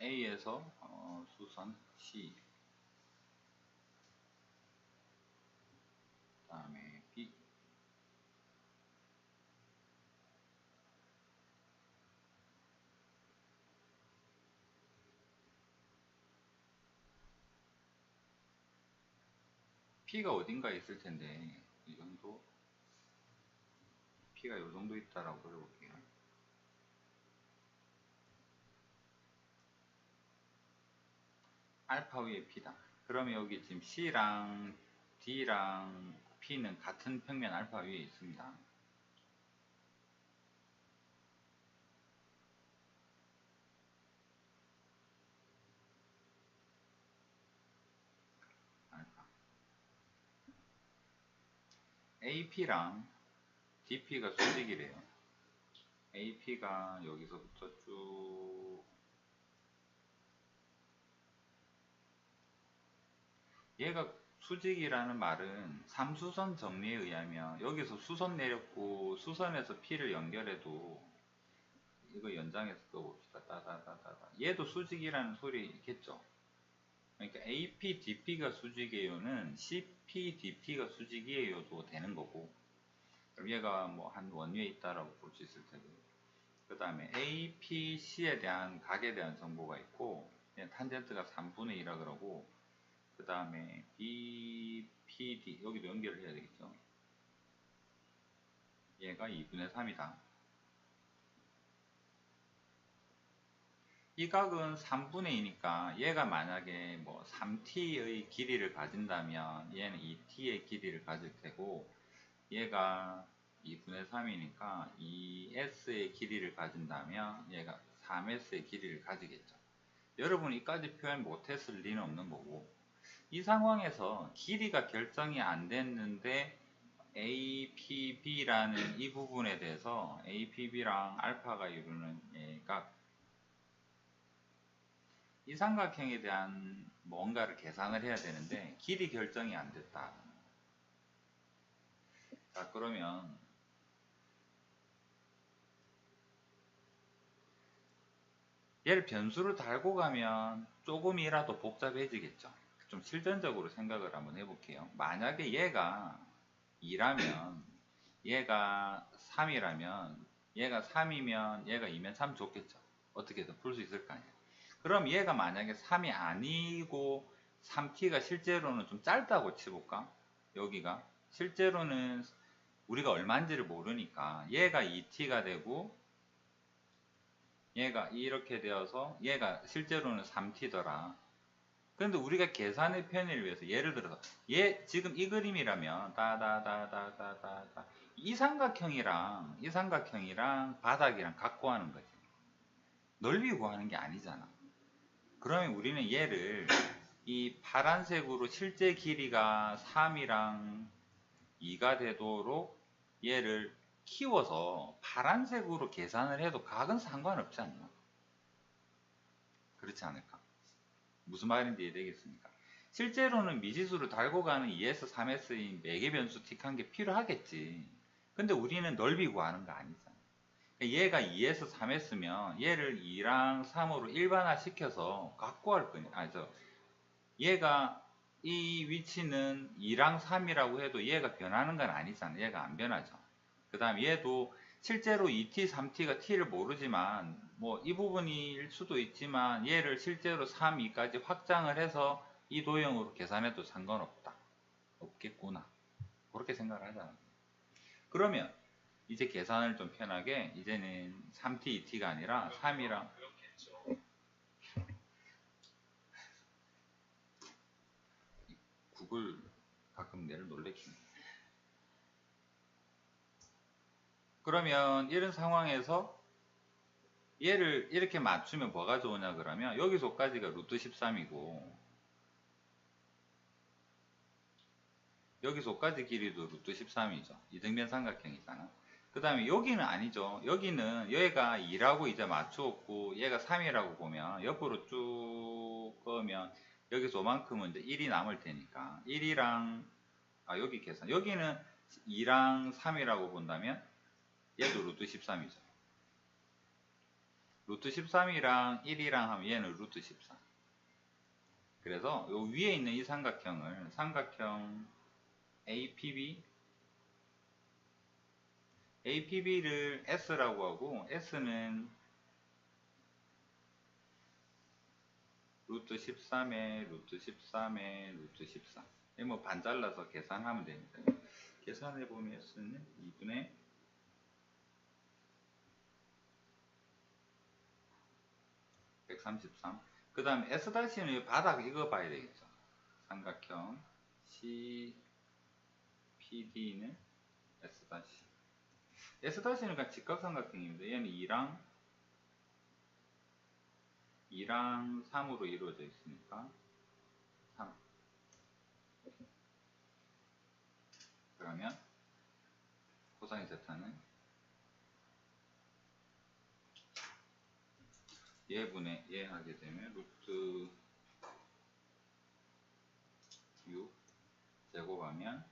A에서 어, 수선 C. 그 다음에 B. P가 어딘가에 있을 텐데 이 정도? P가 이 정도 있다라고 해볼게요. 알파 위에 P다. 그러면 여기 지금 C랑 D랑 P는 같은 평면 알파 위에 있습니다. 알파. AP랑 DP가 수직이래요. AP가 여기서부터 쭉 얘가 수직이라는 말은 삼수선 정리에 의하면 여기서 수선 내렸고 수선에서 P를 연결해도 이거 연장해서 써봅시다. 따다다다다. 얘도 수직이라는 소리겠죠. 그러니까 AP, DP가 수직이에요는 CP, DP가 수직이에요도 되는 거고 그럼 얘가 뭐 한 원위에 있다라고 볼 수 있을 테고 그 다음에 APC에 대한 각에 대한 정보가 있고 탄젠트가 3분의 2라 그러고 그 다음에 BPD 여기도 연결을 해야 되겠죠? 얘가 2분의 3이다. 이 각은 3분의 2니까 얘가 만약에 뭐 3t의 길이를 가진다면 얘는 2t의 길이를 가질 테고 얘가 2분의 3이니까 2s의 길이를 가진다면 얘가 3s의 길이를 가지겠죠. 여러분이 이까지 표현 못했을 리는 없는 거고 이 상황에서 길이가 결정이 안 됐는데 APB라는 이 부분에 대해서 APB랑 알파가 이루는 얘가 이 삼각형에 대한 뭔가를 계산을 해야 되는데 길이 결정이 안 됐다. 자 그러면 얘를 변수로 달고 가면 조금이라도 복잡해지겠죠. 좀 실전적으로 생각을 한번 해볼게요. 만약에 얘가 2라면 얘가 3이라면 얘가 3이면 얘가 2면 참 좋겠죠. 어떻게든 풀 수 있을 거 아니에요. 그럼 얘가 만약에 3이 아니고 3t가 실제로는 좀 짧다고 치볼까? 여기가 실제로는 우리가 얼마인지를 모르니까 얘가 2t가 되고 얘가 이렇게 되어서 얘가 실제로는 3t더라. 그런데 우리가 계산의 편의를 위해서 예를 들어서 얘 지금 이 그림이라면 다다다다다다다 이 삼각형이랑 이 삼각형이랑 바닥이랑 갖고 하는 거지. 넓이 구하는 게 아니잖아. 그러면 우리는 얘를 이 파란색으로 실제 길이가 3이랑 2가 되도록 얘를 키워서 파란색으로 계산을 해도 각은 상관없지 않나? 그렇지 않을까? 무슨 말인지 이해되겠습니까? 실제로는 미지수를 달고 가는 2S, 3S인 매개 변수 틱한 게 필요하겠지. 근데 우리는 넓이 구하는 거 아니잖아. 얘가 2에서 3했으면 얘를 2랑 3으로 일반화 시켜서 갖고 할 거냐. 아니, 저, 얘가 이 위치는 2랑 3이라고 해도 얘가 변하는 건 아니잖아. 얘가 안 변하죠. 그 다음 얘도 실제로 2t, 3t가 t를 모르지만 뭐 이 부분일 수도 있지만 얘를 실제로 3, 2까지 확장을 해서 이 도형으로 계산해도 상관없다. 없겠구나. 그렇게 생각을 하잖아. 그러면 이제 계산을 좀 편하게 이제는 3t, 2t가 아니라 3이랑 구글 가끔 내를 놀래키네. 그러면 이런 상황에서 얘를 이렇게 맞추면 뭐가 좋으냐 그러면 여기서까지가 루트 13이고 여기서까지 길이도 루트 13이죠. 이등변 삼각형이잖아. 그 다음에 여기는 아니죠. 여기는 얘가 2라고 이제 맞추었고 얘가 3이라고 보면 옆으로 쭉 꺼면 여기서 만큼은 이제 1이 남을 테니까 1이랑 아 여기 계산 여기는 2랑 3이라고 본다면 얘도 루트 13이죠. 루트 13이랑 1이랑 하면 얘는 루트 14. 그래서 요 위에 있는 이 삼각형을 삼각형 APB APB를 S라고 하고 S는 루트 13에 루트 13에 루트 14. 이뭐 반 잘라서 계산하면 됩니다. 계산해 보면 S는 2분의 (133) 그 다음에 S-는 바닥 이거 봐야 되겠죠. 삼각형 CPD는 S- S-는 그냥 직각삼각형입니다. 얘는 2랑 2랑 3으로 이루어져 있으니까 3 그러면 코사인 세타는 예분의 예 하게 되면 루트 6 제곱하면